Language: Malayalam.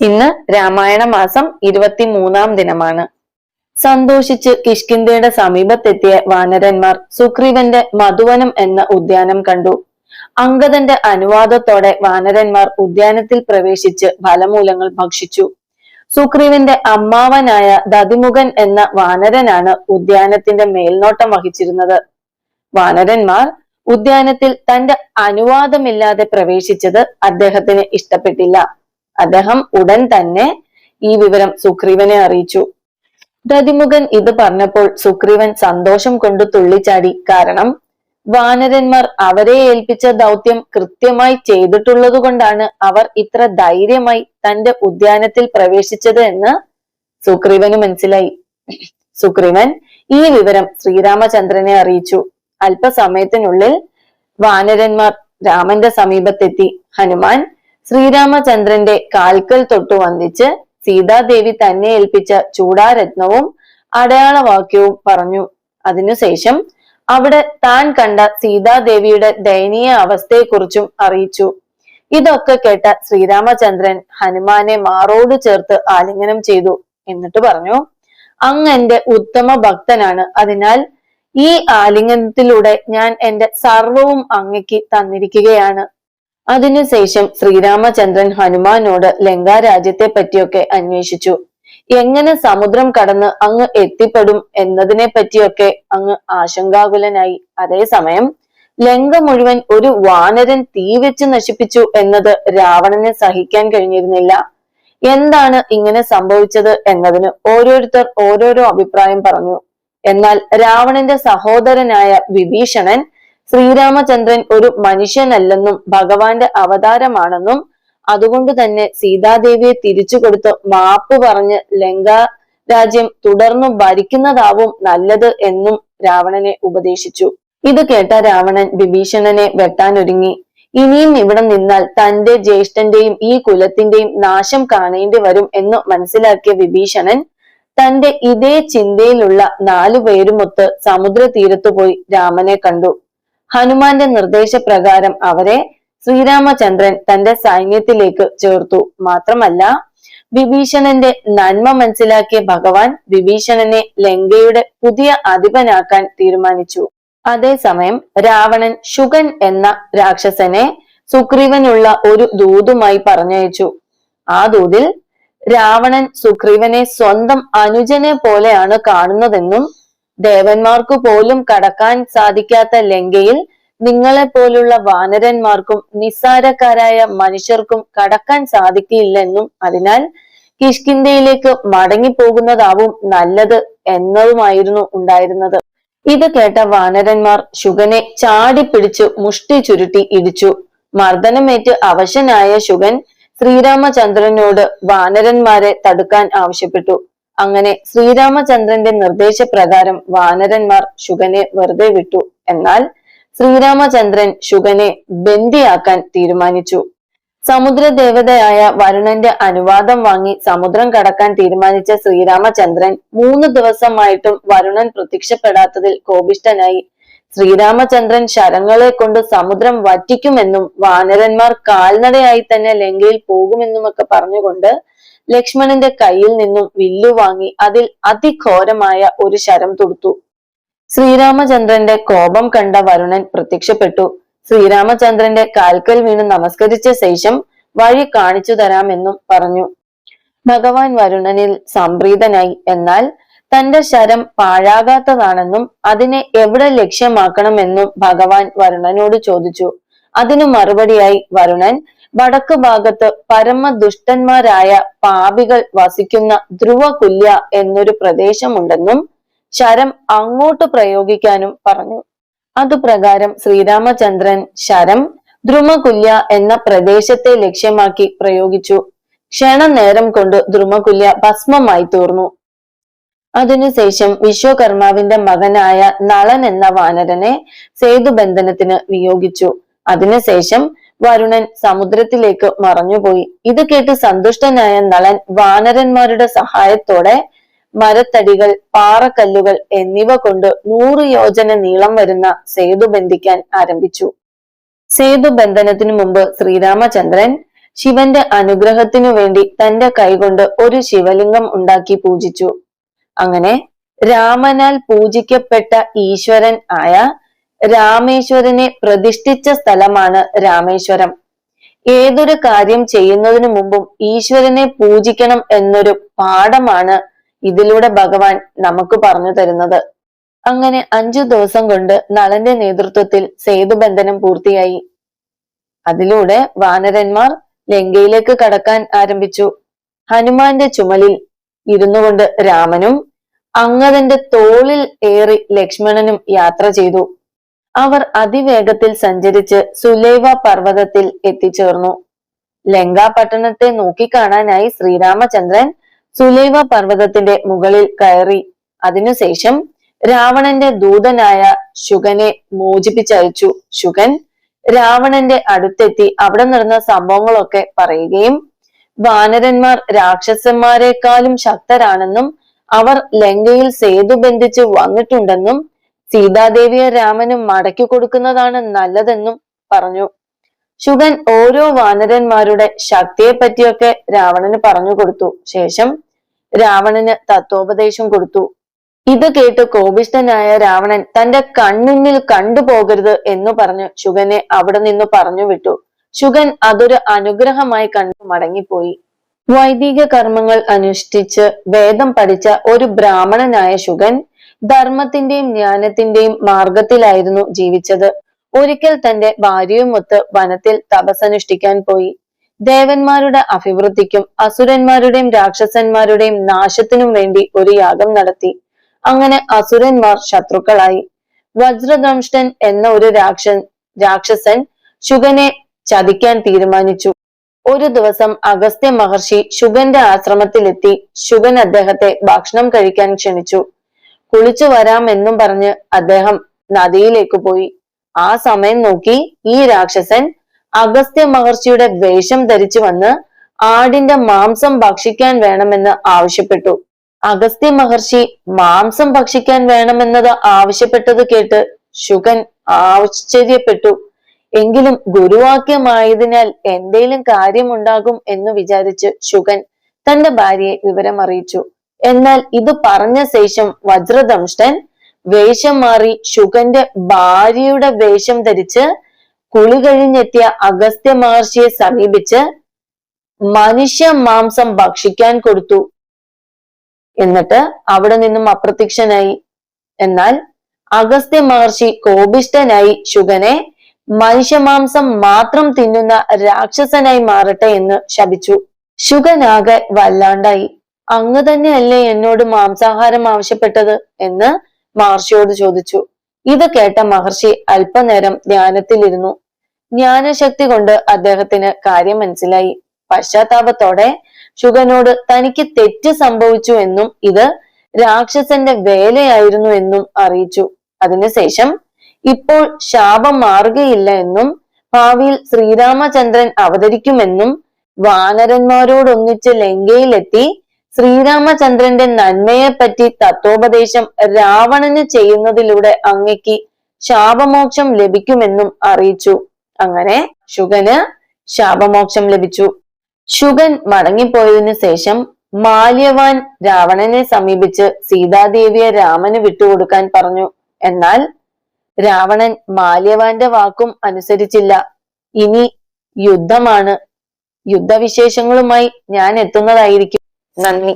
ഇന്ന് രാമായണ മാസം ഇരുപത്തിമൂന്നാം ദിനമാണ്. സന്തോഷിച്ച് കിഷ്കിന്ദയുടെ സമീപത്തെത്തിയ വാനരന്മാർ സുഗ്രീവന്റെ മധുവനം എന്ന ഉദ്യാനം കണ്ടു. അങ്കദന്റെ അനുവാദത്തോടെ വാനരന്മാർ ഉദ്യാനത്തിൽ പ്രവേശിച്ച് ഫലമൂലങ്ങൾ ഭക്ഷിച്ചു. സുഗ്രീവന്റെ അമ്മാവനായ ദതിമുഖൻ എന്ന വാനരനാണ് ഉദ്യാനത്തിന്റെ മേൽനോട്ടം വഹിച്ചിരുന്നത്. വാനരന്മാർ ഉദ്യാനത്തിൽ തന്റെ അനുവാദമില്ലാതെ പ്രവേശിച്ചത് അദ്ദേഹത്തിന് ഇഷ്ടപ്പെട്ടില്ല. അദ്ദേഹം ഉടൻ തന്നെ ഈ വിവരം സുഗ്രീവനെ അറിയിച്ചു. ദതിമുഖൻ ഇത് പറഞ്ഞപ്പോൾ സുഗ്രീവൻ സന്തോഷം കൊണ്ട് തുള്ളിച്ചാടി. കാരണം വാനരന്മാർ അവരെ ഏൽപ്പിച്ച ദൗത്യം കൃത്യമായി ചെയ്തിട്ടുള്ളത് കൊണ്ടാണ് അവർ ഇത്ര ധൈര്യമായി തന്റെ ഉദ്യാനത്തിൽ പ്രവേശിച്ചത് എന്ന് സുഗ്രീവന് മനസ്സിലായി. സുഗ്രീവൻ ഈ വിവരം ശ്രീരാമചന്ദ്രനെ അറിയിച്ചു. അല്പസമയത്തിനുള്ളിൽ വാനരന്മാർ രാമന്റെ സമീപത്തെത്തി. ഹനുമാൻ ശ്രീരാമചന്ദ്രന്റെ കാൽക്കൽ തൊട്ടു വന്ദിച്ച് സീതാദേവി തന്നെ ഏൽപ്പിച്ച ചൂടാരത്നവും അടയാളവാക്യവും പറഞ്ഞു. അതിനുശേഷം അവിടെ താൻ കണ്ട സീതാദേവിയുടെ ദയനീയ അവസ്ഥയെക്കുറിച്ചും അറിയിച്ചു. ഇതൊക്കെ കേട്ട ശ്രീരാമചന്ദ്രൻ ഹനുമാനെ മാറോട് ചേർത്ത് ആലിംഗനം ചെയ്തു എന്നിട്ട് പറഞ്ഞു അങ്ങ് എന്റെ ഉത്തമ ഭക്തനാണ്. അതിനാൽ ഈ ആലിംഗനത്തിലൂടെ ഞാൻ എന്റെ സർവവും അങ്ങയ്ക്ക് തന്നിരിക്കുകയാണ്. അതിനുശേഷം ശ്രീരാമചന്ദ്രൻ ഹനുമാനോട് ലങ്കാരാജ്യത്തെ പറ്റിയൊക്കെ അന്വേഷിച്ചു. എങ്ങനെ സമുദ്രം കടന്ന് അങ്ങ് എത്തിപ്പെടും എന്നതിനെ പറ്റിയൊക്കെ അങ്ങ് ആശങ്കാകുലനായി. അതേസമയം ലങ്ക മുഴുവൻ ഒരു വാനരൻ തീ വെച്ച് നശിപ്പിച്ചു എന്നത് രാവണന് സഹിക്കാൻ കഴിഞ്ഞിരുന്നില്ല. എന്താണ് ഇങ്ങനെ സംഭവിച്ചത് എന്നതിന് ഓരോരുത്തർ ഓരോരോ അഭിപ്രായം പറഞ്ഞു. എന്നാൽ രാവണന്റെ സഹോദരനായ വിഭീഷണൻ ശ്രീരാമചന്ദ്രൻ ഒരു മനുഷ്യനല്ലെന്നും ഭഗവാന്റെ അവതാരമാണെന്നും അതുകൊണ്ട് തന്നെ സീതാദേവിയെ തിരിച്ചു കൊടുത്ത് മാപ്പ് പറഞ്ഞ് ലങ്ക രാജ്യം തുടർന്നു ഭരിക്കുന്നതാവും നല്ലത് എന്നും രാവണനെ ഉപദേശിച്ചു. ഇത് കേട്ട രാവണൻ വിഭീഷണനെ വെട്ടാനൊരുങ്ങി. ഇനിയും ഇവിടെ നിന്നാൽ തന്റെ ജ്യേഷ്ഠന്റെയും ഈ കുലത്തിന്റെയും നാശം കാണേണ്ടി വരും എന്ന് മനസ്സിലാക്കിയ വിഭീഷണൻ തന്റെ ഇതേ ചിന്തയിലുള്ള നാലു പേരുമൊത്ത് സമുദ്ര തീരത്തു പോയി രാമനെ കണ്ടു. ഹനുമാന്റെ നിർദ്ദേശപ്രകാരം അവരെ ശ്രീരാമചന്ദ്രൻ തന്റെ സൈന്യത്തിലേക്ക് ചേർത്തു. മാത്രമല്ല വിഭീഷണന്റെ നന്മ മനസ്സിലാക്കിയ ഭഗവാൻ വിഭീഷണനെ ലങ്കയുടെ പുതിയ അധിപനാക്കാൻ തീരുമാനിച്ചു. അതേസമയം രാവണൻ ശുഗൻ എന്ന രാക്ഷസനെ സുഗ്രീവനുള്ള ഒരു ദൂതുമായി പറഞ്ഞയച്ചു. ആ ദൂതിൽ രാവണൻ സുഗ്രീവനെ സ്വന്തം അനുജനെ പോലെയാണ് കാണുന്നതെന്നും ദേവന്മാർക്കു പോലും കടക്കാൻ സാധിക്കാത്ത ലങ്കയിൽ നിങ്ങളെ പോലുള്ള വാനരന്മാർക്കും നിസ്സാരക്കാരായ മനുഷ്യർക്കും കടക്കാൻ സാധിക്കില്ലെന്നും അതിനാൽ കിഷ്കിന്ധയിലേക്ക് മടങ്ങിപ്പോകുന്നതാവും നല്ലത് എന്നതുമായിരുന്നു ഉണ്ടായിരുന്നത്. ഇത് കേട്ട വാനരന്മാർ ശുഗനെ ചാടിപ്പിടിച്ച് മുഷ്ടി ചുരുട്ടി ഇടിച്ചു. മർദ്ദനമേറ്റ് അവശനായ ശുഗൻ ശ്രീരാമചന്ദ്രനോട് വാനരന്മാരെ തടുക്കാൻ ആവശ്യപ്പെട്ടു. അങ്ങനെ ശ്രീരാമചന്ദ്രന്റെ നിർദ്ദേശപ്രകാരം വാനരന്മാർ ശുഗനെ വെറുതെ വിട്ടു. എന്നാൽ ശ്രീരാമചന്ദ്രൻ ശുഗനെ ബന്ദിയാക്കാൻ തീരുമാനിച്ചു. സമുദ്ര ദേവതയായ വരുണന്റെ അനുവാദം വാങ്ങി സമുദ്രം കടക്കാൻ തീരുമാനിച്ച ശ്രീരാമചന്ദ്രൻ മൂന്ന് ദിവസമായിട്ടും വരുണൻ പ്രത്യക്ഷപ്പെടാത്തതിൽ കോപിഷ്ടനായി ശ്രീരാമചന്ദ്രൻ ശരങ്ങളെ കൊണ്ട് സമുദ്രം വറ്റിക്കുമെന്നും വാനരന്മാർ കാൽനടയായി തന്നെ ലങ്കയിൽ പോകുമെന്നുമൊക്കെ പറഞ്ഞുകൊണ്ട് ലക്ഷ്മണന്റെ കയ്യിൽ നിന്നും വില്ലു വാങ്ങി അതിൽ അതിഘോരമായ ഒരു ശരം തൊടുത്തു. ശ്രീരാമചന്ദ്രന്റെ കോപം കണ്ട വരുണൻ പ്രത്യക്ഷപ്പെട്ടു. ശ്രീരാമചന്ദ്രന്റെ കാൽക്കൽ വീണ് നമസ്കരിച്ച ശേഷം വഴി കാണിച്ചു തരാമെന്നും പറഞ്ഞു. ഭഗവാൻ വരുണനിൽ സംപ്രീതനായി. എന്നാൽ തന്റെ ശരം പാഴാകാത്തതാണെന്നും അതിനെ എവിടെ ലക്ഷ്യമാക്കണമെന്നും ഭഗവാൻ വരുണനോട് ചോദിച്ചു. അതിനു മറുപടിയായി വരുണൻ വടക്ക് ഭാഗത്ത് പരമദുഷ്ടന്മാരായ പാപികൾ വസിക്കുന്ന ധ്രുവകുല്യ എന്നൊരു പ്രദേശമുണ്ടെന്നും ശരം അങ്ങോട്ട് പ്രയോഗിക്കാനും പറഞ്ഞു. അതുപ്രകാരം ശ്രീരാമചന്ദ്രൻ ശരം ധ്രുമകുല്യ എന്ന പ്രദേശത്തെ ലക്ഷ്യമാക്കി പ്രയോഗിച്ചു. ക്ഷണനേരം കൊണ്ട് ധ്രുമകുല്യ ഭസ്മമായി തീർന്നു. അതിനുശേഷം വിശ്വകർമാവിന്റെ മകനായ നളൻ എന്ന വാനരനെ സേതുബന്ധനത്തിന് നിയോഗിച്ചു അതിനുശേഷം വരുണൻ സമുദ്രത്തിലേക്ക് മറഞ്ഞുപോയി. ഇത് കേട്ട് സന്തുഷ്ടനായ നളൻ വാനരന്മാരുടെ സഹായത്തോടെ മരത്തടികൾ പാറക്കല്ലുകൾ എന്നിവ കൊണ്ട് നൂറ് യോജന നീളം വരുന്ന സേതു ബന്ധിക്കാൻ ആരംഭിച്ചു. സേതു ബന്ധനത്തിനു മുമ്പ് ശ്രീരാമചന്ദ്രൻ ശിവന്റെ അനുഗ്രഹത്തിനു വേണ്ടി തന്റെ കൈകൊണ്ട് ഒരു ശിവലിംഗം ഉണ്ടാക്കി പൂജിച്ചു. അങ്ങനെ രാമനാൽ പൂജിക്കപ്പെട്ട ഈശ്വരൻ ആയ രാമേശ്വരനെ പ്രതിഷ്ഠിച്ച സ്ഥലമാണ് രാമേശ്വരം. ഏതൊരു കാര്യം ചെയ്യുന്നതിനു മുമ്പും ഈശ്വരനെ പൂജിക്കണം എന്നൊരു പാഠമാണ് ഇതിലൂടെ ഭഗവാൻ നമുക്ക് പറഞ്ഞു തരുന്നത്. അങ്ങനെ അഞ്ചു ദിവസം കൊണ്ട് നളന്റെ നേതൃത്വത്തിൽ സേതുബന്ധനം പൂർത്തിയായി. അതിലൂടെ വാനരന്മാർ ലങ്കയിലേക്ക് കടക്കാൻ ആരംഭിച്ചു. ഹനുമാന്റെ ചുമലിൽ ഇരുന്നു കൊണ്ട് രാമനും അങ്ങതന്റെ തോളിൽ ഏറി ലക്ഷ്മണനും യാത്ര ചെയ്തു. അവർ അതിവേഗത്തിൽ സഞ്ചരിച്ച് സുലൈവ പർവതത്തിൽ എത്തിച്ചേർന്നു. ലങ്കാ പട്ടണത്തെ നോക്കിക്കാണാനായി ശ്രീരാമചന്ദ്രൻ സുലൈവ പർവതത്തിന്റെ മുകളിൽ കയറി. അതിനുശേഷം രാവണന്റെ ദൂതനായ ശുഗനെ മോചിപ്പിച്ചയച്ചു. ശുഗൻ രാവണന്റെ അടുത്തെത്തി അവിടെ നടന്ന സംഭവങ്ങളൊക്കെ പറയുകയും വാനരന്മാർ രാക്ഷസന്മാരെക്കാളും ശക്തരാണെന്നും അവർ ലങ്കയിൽ സേതു ബന്ധിച്ച് വന്നിട്ടുണ്ടെന്നും സീതാദേവിയെ രാമനും മടക്കി കൊടുക്കുന്നതാണ് നല്ലതെന്നും പറഞ്ഞു. ശുഗൻ ഓരോ വാനരന്മാരുടെ ശക്തിയെ പറ്റിയൊക്കെ രാവണന് പറഞ്ഞു കൊടുത്തു. ശേഷം രാവണന് തത്വോപദേശം കൊടുത്തു. ഇത് കേട്ട് കോപിഷ്ഠനായ രാവണൻ തന്റെ കണ്ണിനിൽ കണ്ടുപോകരുത് എന്ന് പറഞ്ഞ് ശുഗനെ അവിടെ നിന്ന് പറഞ്ഞു വിട്ടു. ശുഗൻ അതൊരു അനുഗ്രഹമായി കണ്ടു മടങ്ങിപ്പോയി. വൈദിക കർമ്മങ്ങൾ അനുഷ്ഠിച്ച് വേദം പഠിച്ച ഒരു ബ്രാഹ്മണനായ ശുഗൻ ധർമ്മത്തിന്റെയും ജ്ഞാനത്തിന്റെയും മാർഗത്തിലായിരുന്നു ജീവിച്ചത്. ഒരിക്കൽ തന്റെ ഭാര്യയുമൊത്ത് വനത്തിൽ തപസനുഷ്ഠിക്കാൻ പോയി. ദേവന്മാരുടെ അഭിവൃദ്ധിക്കും അസുരന്മാരുടെയും രാക്ഷസന്മാരുടെയും നാശത്തിനും വേണ്ടി ഒരു യാഗം നടത്തി. അങ്ങനെ അസുരന്മാർ ശത്രുക്കളായി. വജ്രദംഷ്ടൻ എന്ന ഒരു രാക്ഷൻ രാക്ഷസൻ ശുഗനെ ചതിക്കാൻ തീരുമാനിച്ചു. ഒരു ദിവസം അഗസ്ത്യ മഹർഷി ശുഗന്റെ ആശ്രമത്തിലെത്തി ശുഗൻ അദ്ദേഹത്തെ ഭക്ഷണം കഴിക്കാൻ ക്ഷണിച്ചു. കുളിച്ചു വരാം എന്നും പറഞ്ഞ് അദ്ദേഹം നദിയിലേക്ക് പോയി. ആ സമയം നോക്കി ഈ രാക്ഷസൻ അഗസ്ത്യ മഹർഷിയുടെ വേഷം ധരിച്ചു വന്ന് ആടിന്റെ മാംസം ഭക്ഷിക്കാൻ വേണമെന്ന് ആവശ്യപ്പെട്ടു. അഗസ്ത്യ മഹർഷി മാംസം ഭക്ഷിക്കാൻ വേണമെന്നത് ആവശ്യപ്പെട്ടത് കേട്ട് ശുഗൻ ആശ്ചര്യപ്പെട്ടു. എങ്കിലും ഗുരുവാക്യമായതിനാൽ എന്തേലും കാര്യമുണ്ടാകും എന്ന് വിചാരിച്ച് ശുഗൻ തന്റെ ഭാര്യയെ വിവരം അറിയിച്ചു എന്നാൽ ഇത് പറഞ്ഞ ശേഷം വജ്രദംഷ്ടൻ വേഷം മാറി ശുഗന്റെ ഭാര്യയുടെ വേഷം ധരിച്ച് കുളി കഴിഞ്ഞെത്തിയ അഗസ്ത്യ മഹർഷിയെ സമീപിച്ച് മനുഷ്യ മാംസം ഭക്ഷിക്കാൻ കൊടുത്തു. എന്നിട്ട് അവിടെ നിന്നും അപ്രത്യക്ഷനായി. എന്നാൽ അഗസ്ത്യ മഹർഷി കോപിഷ്ടനായി ശുഗനെ മനുഷ്യമാംസം മാത്രം തിന്നുന്ന രാക്ഷസനായി മാറട്ടെ എന്ന് ശപിച്ചു. ശുഗനാകെ വല്ലാണ്ടായി. അങ്ങ് തന്നെയല്ലേ എന്നോട് മാംസാഹാരം ആവശ്യപ്പെട്ടത് എന്ന് മഹർഷിയോട് ചോദിച്ചു. ഇത് കേട്ട മഹർഷി അല്പനേരം ധ്യാനത്തിലിരുന്നു. ജ്ഞാനശക്തി കൊണ്ട് അദ്ദേഹത്തിന് കാര്യം മനസ്സിലായി. പശ്ചാത്താപത്തോടെ ശുഗനോട് തനിക്ക് തെറ്റ് സംഭവിച്ചു എന്നും ഇത് രാക്ഷസന്റെ വേലയായിരുന്നു എന്നും അറിയിച്ചു. അതിനുശേഷം ഇപ്പോൾ ശാപം മാറുകയില്ല എന്നും ഭാവിയിൽ ശ്രീരാമചന്ദ്രൻ അവതരിക്കുമെന്നും വാനരന്മാരോടൊന്നിച്ച് ലങ്കയിലെത്തി ശ്രീരാമചന്ദ്രന്റെ നന്മയെപ്പറ്റി തത്വോപദേശം രാവണന് ചെയ്യുന്നതിലൂടെ അങ്ങയ്ക്ക് ശാപമോക്ഷം ലഭിക്കുമെന്നും അറിയിച്ചു. അങ്ങനെ ശുഗന് ശാപമോക്ഷം ലഭിച്ചു. ശുഗൻ മടങ്ങിപ്പോയതിനു ശേഷം മാല്യവാൻ രാവണനെ സമീപിച്ച് സീതാദേവിയെ രാമന് വിട്ടുകൊടുക്കാൻ പറഞ്ഞു. എന്നാൽ രാവണൻ മാല്യവാന്റെ വാക്കും അനുസരിച്ചില്ല. ഇനി യുദ്ധമാണ്. യുദ്ധവിശേഷങ്ങളുമായി ഞാൻ എത്തുന്നതായിരിക്കും. நன்றி